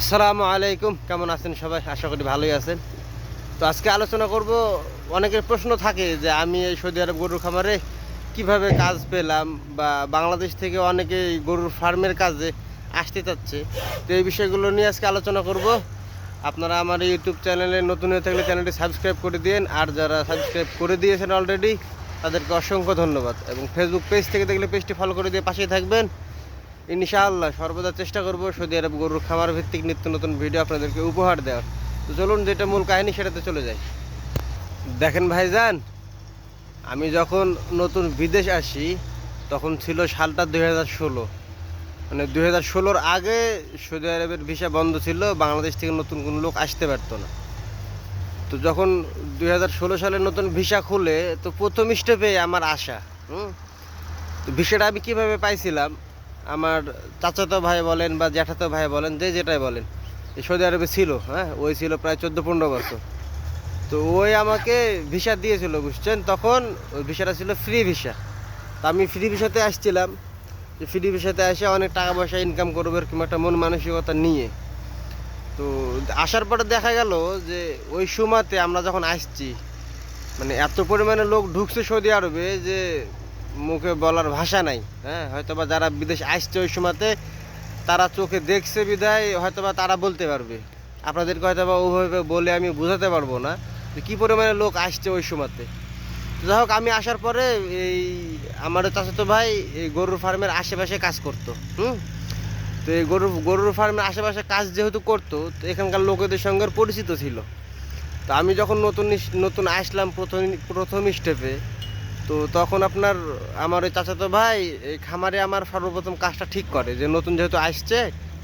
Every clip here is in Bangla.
আসসালামু আলাইকুম। কেমন আছেন সবাই? আশা করি ভালোই আছেন। তো আজকে আলোচনা করব, অনেকের প্রশ্ন থাকে যে আমি এই সৌদি আরব গরুর খামারে কীভাবে কাজ পেলাম বা বাংলাদেশ থেকে অনেকে গরুর ফার্মের কাজে আসতে চাচ্ছে। তো এই বিষয়গুলো নিয়ে আজকে আলোচনা করব। আপনারা আমার ইউটিউব চ্যানেলে নতুন হয়ে থাকলে চ্যানেলটি সাবস্ক্রাইব করে দিন আর যারা সাবস্ক্রাইব করে দিয়েছেন অলরেডি তাদেরকে অসংখ্য ধন্যবাদ। এবং ফেসবুক পেজ থেকে দেখলে পেজটি ফলো করে দিয়ে পাশেই থাকবেন। ইনশাআল্লাহ সর্বদা চেষ্টা করব সৌদি আরব গরুর খামার ভিত্তিক নিত্য নতুন ভিডিও আপনাদেরকে উপহার দেওয়ার। তো চলুন, যেটা মূল কাহিনী সেটাতে চলে যাই। দেখেন ভাইজান, আমি যখন নতুন বিদেশ আসি, তখন ছিল সালটা দুই হাজার ষোলো। মানে দুই হাজার ষোলোর আগে সৌদি আরবের ভিসা বন্ধ ছিল, বাংলাদেশ থেকে নতুন কোনো লোক আসতে পারতো না। তো যখন দুই হাজার ষোলো সালে নতুন ভিসা খুলে, তো প্রথম স্টেপে আমার আশা, হুম? তো ভিসাটা আমি কীভাবে পাইছিলাম? আমার চাচাতো ভাই বলেন বা জ্যাঠাতো ভাই বলেন, যে যেটাই বলেন সৌদি আরবে ছিল হ্যাঁ ওই ছিল প্রায় চোদ্দ পনেরো বছর। তো ওই আমাকে ভিসা দিয়েছিল, বুঝছেন? তখন ওই ভিসাটা ছিল ফ্রি ভিসা। তা আমি ফ্রি ভিসাতে আসছিলাম। যে ফ্রি ভিসাতে এসে অনেক টাকা পয়সা ইনকাম করব, এরকম একটা মন মানসিকতা নিয়ে। তো আসার পরে দেখা গেল যে ওই সময়তে আমরা যখন আসছি মানে এত পরিমাণে লোক ঢুকছে সৌদি আরবে যে মুখে বলার ভাষা নাই হ্যাঁ? হয়তোবা যারা বিদেশ আসছে ওই সময়তে, তারা চোখে দেখছে বিদায়, হয়তোবা তারা বলতে পারবে। আপনাদেরকে হয়তোবা ওভাবে বলে আমি বোঝাতে পারব না যে কী পরিমাণে লোক আসছে ওই সময়তে। যাই হোক, আমি আসার পরে এই আমার চাচাতো ভাই এই গরুর ফার্মের আশেপাশে কাজ করতো, হুম? তো এই গরুর গরুর ফার্মের আশেপাশে কাজ যেহেতু করতো, তো এখানকার লোকেদের সঙ্গে পরিচিত ছিল। তো আমি যখন নতুন নতুন আসলাম প্রথম প্রথম স্টেপে তো তখন আপনার, আমার ওই চাচাতো ভাই এই খামারে আমার সর্বপ্রথম কাজটা ঠিক করে, যে নতুন যেহেতু আসছে,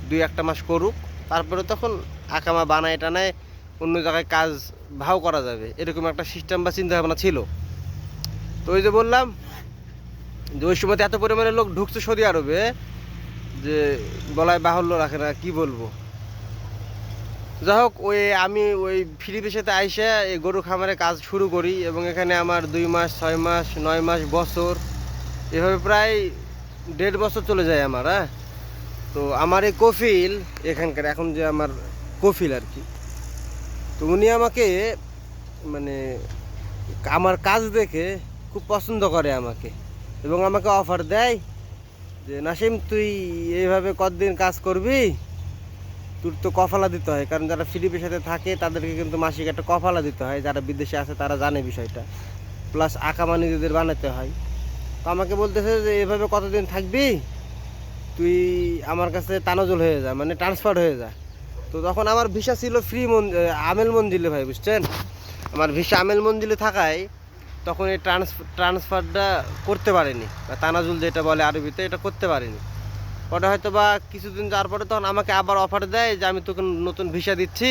দুই একটা মাস করুক, তারপরে তখন আকামা বানায় টানায় অন্য জায়গায় কাজ ভাও করা যাবে, এরকম একটা সিস্টেম বা চিন্তা ভাবনা ছিল। তো ওই যে বললাম, যে ওই সময় এত পরিমাণে লোক ঢুকছে সৌদি আরবে, যে গলায় বাহুল্য রাখে না, কি বলব? যাই হোক ওই আমি ওই ফ্রি পেশাতে আইসে এই গরু খামারে কাজ শুরু করি এবং এখানে আমার দুই মাস, ছয় মাস, নয় মাস বছর, এভাবে প্রায় দেড় বছর চলে যায় আমার হ্যাঁ? তো আমার এই কফিল এখানকার, এখন যে আমার কফিল আর কি, তো উনি আমাকে মানে আমার কাজ দেখে খুব পছন্দ করে আমাকে এবং আমাকে অফার দেয় যে, নাসিম, তুই এইভাবে কতদিন কাজ করবি? তোর তো কফালা দিতে হয়, কারণ যারা ফ্রি পেশাতে থাকে, তাদেরকে কিন্তু মাসিক একটা কফালা দিতে হয়, যারা বিদেশে আছে তারা জানে বিষয়টা। প্লাস আকামা নিজেদের বানাতে হয়। তো আমাকে বলতেছে যে, এভাবে কতদিন থাকবি? তুই আমার কাছে তানজল হয়ে যা মানে ট্রান্সফার হয়ে যা। তো তখন আমার ভিসা ছিল ফ্রি মন আমেল মঞ্জিলে ভাই, বুঝছেন? আমার ভিসা আমেল মঞ্জিলে থাকায় তখন এই ট্রান্স ট্রান্সফারটা করতে পারেনি, বা তানাজুল যেটা বলে আরবিতে, এটা করতে পারেনি। ওটা হয়তো বা কিছুদিন যাওয়ার পরে তখন আমাকে আবার অফার দেয় যে আমি তোকে নতুন ভিসা দিচ্ছি,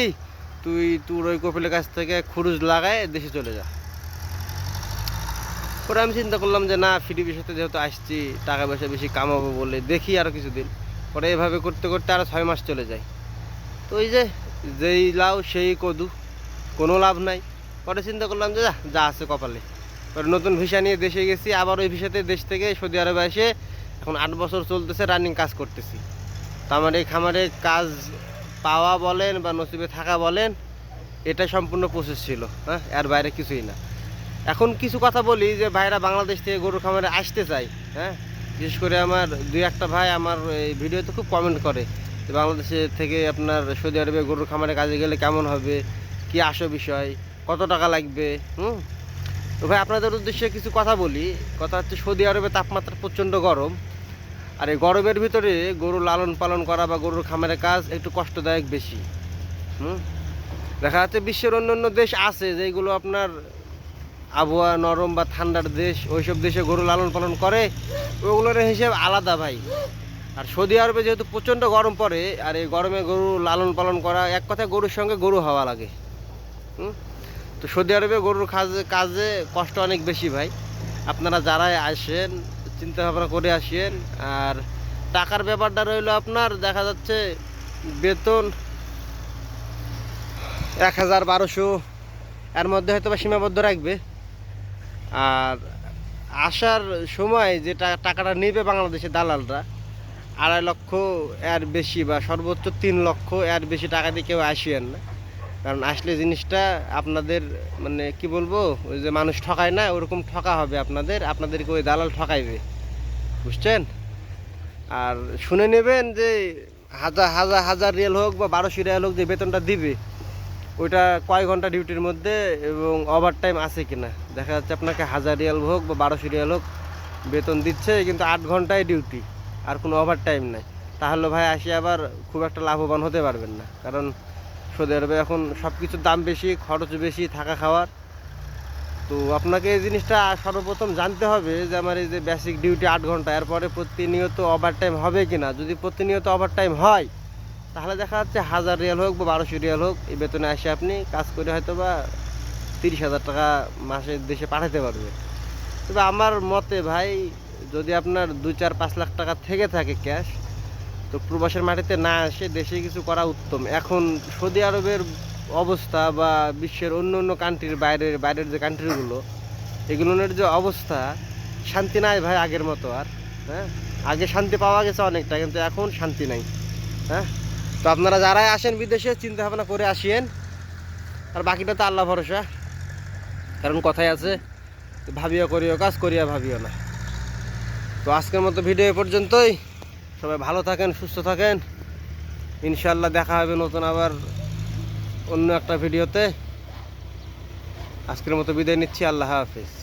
তুই, তোর ওই কপিলের কাছ থেকে খুরুজ লাগায় দেশে চলে যা। পরে আমি চিন্তা করলাম যে না ফ্রি ভিসাতে যেহেতু আসছি, টাকা পয়সা বেশি কামাবো বলে দেখি আরও কিছুদিন। পরে এভাবে করতে করতে আরও ছয় মাস চলে যায়। তো ওই যে, যেই লাউ, সেই কদু, কোনো লাভ নাই। পরে চিন্তা করলাম যে যা যা আছে কপালে। পরে নতুন ভিসা নিয়ে দেশে গেছি, আবার ওই ভিসাতে দেশ থেকে সৌদি আরবে এসে এখন আট বছর চলতেছে রানিং কাজ করতেছি। তো আমার এই খামারে কাজ পাওয়া বলেন বা নসিবে থাকা বলেন এটা সম্পূর্ণ প্রসেস ছিল হ্যাঁ? এর বাইরে কিছুই না। এখন কিছু কথা বলি যে, ভাইরা বাংলাদেশ থেকে গরুর খামারে আসতে চাই হ্যাঁ? বিশেষ করে আমার দুই একটা ভাই আমার এই ভিডিওতে খুব কমেন্ট করে যে, বাংলাদেশে থেকে আপনার সৌদি আরবে গরুর খামারে কাজে গেলে কেমন হবে? কি আসো বিষয়? কত টাকা লাগবে? হুম? তো ভাই, আপনাদের উদ্দেশ্যে কিছু কথা বলি। কথা হচ্ছে সৌদি আরবে তাপমাত্রা প্রচণ্ড গরম। আর এই গরমের ভিতরে গরু লালন পালন করা বা গরুর খামারের কাজ একটু কষ্টদায়ক বেশি। হুম? দেখা যাচ্ছে বিশ্বের অন্য অন্য দেশ আছে যেগুলো আপনার আবহাওয়া নরম বা ঠান্ডার দেশ, ওইসব দেশে গরু লালন পালন করে। ওগুলোর হিসেব আলাদা ভাই। আর সৌদি আরবে যেহেতু প্রচণ্ড গরম পড়ে, আর এই গরমে গরু লালন পালন করা, এক কথায় গরুর সঙ্গে গরু হওয়া লাগে। হুম? তো সৌদি আরবে গরুর কাজে কাজে কষ্ট অনেক বেশি ভাই। আপনারা যারাই আসেন চিন্তা ভাবনা করে আসেন। আর টাকার ব্যাপারটা রইল আপনার, দেখা যাচ্ছে বেতন এক হাজার বারোশো। এর মধ্যে হয়তো বা সীমাবদ্ধ রাখবে। আর আসার সময় যে টাকাটা নেবে বাংলাদেশের দালালরা, আড়াই লক্ষ এর বেশি বা সর্বোচ্চ তিন লক্ষ এর বেশি টাকা দিয়ে কেউ আসিয়েন না। কারণ আসলে জিনিসটা আপনাদের মানে কি বলব, ওই যে মানুষ ঠকায় না, ওরকম ঠকা হবে আপনাদের, আপনাদেরকে ওই দালাল ঠকাইবে। বুঝছেন? আর শুনে নেবেন যে হাজার হাজার হাজার রিয়াল হোক বা বারোশো রিয়াল হোক যে বেতনটা দিবে, ওইটা কয় ঘণ্টা ডিউটির মধ্যে এবং ওভার টাইম আছে কিনা। দেখা যাচ্ছে আপনাকে হাজার রিয়াল হোক বা বারোশো রিয়াল হোক বেতন দিচ্ছে, কিন্তু আট ঘন্টায় ডিউটি, আর কোনো ওভার টাইম নাই। তাহলে ভাই আসি আবার খুব একটা লাভবান হতে পারবেন না। কারণ সৌদি আরবে এখন সব কিছুর দাম বেশি, খরচ বেশি থাকা খাওয়ার। তো আপনাকে এই জিনিসটা সর্বপ্রথম জানতে হবে যে আমার এই যে বেসিক ডিউটি আট ঘণ্টা, এরপরে প্রতিনিয়ত ওভার টাইম হবে কি না যদি প্রতিনিয়ত ওভার টাইম হয়, তাহলে দেখা যাচ্ছে হাজার রিয়াল হোক বা বারোশো রিয়াল হোক, এই বেতনে এসে আপনি কাজ করে হয়তো বা তিরিশ হাজার টাকা মাসে দেশে পাঠাতে পারবে। তবে আমার মতে ভাই, যদি আপনার দুই চার পাঁচ লাখ টাকা থেকে থাকে ক্যাশ তো প্রবাসের মাটিতে না এসে দেশে কিছু করা উত্তম। এখন সৌদি আরবের অবস্থা বা বিশ্বের অন্য অন্য কান্ট্রির বাইরের বাইরের যে কান্ট্রিগুলো এগুলোর যে অবস্থা, শান্তি নাই ভাই আগের মতো আর হ্যাঁ? আগে শান্তি পাওয়া গেছে অনেকটা, কিন্তু এখন শান্তি নাই হ্যাঁ? তো আপনারা যারাই আসেন বিদেশে, চিন্তা ভাবনা করে আসিয়েন। আর বাকিটা তো আল্লাহ ভরসা। কারণ কথাই আছে, ভাবিও করিও কাজ, করিয়া ভাবিও না। তো আজকের মতো ভিডিও পর্যন্তই। সবাই ভালো থাকেন, সুস্থ থাকেন। ইনশাল্লাহ দেখা হবে নতুন আবার অন্য একটা ভিডিওতে। আজকের মতো বিদায় নিচ্ছি, আল্লাহ হাফিজ।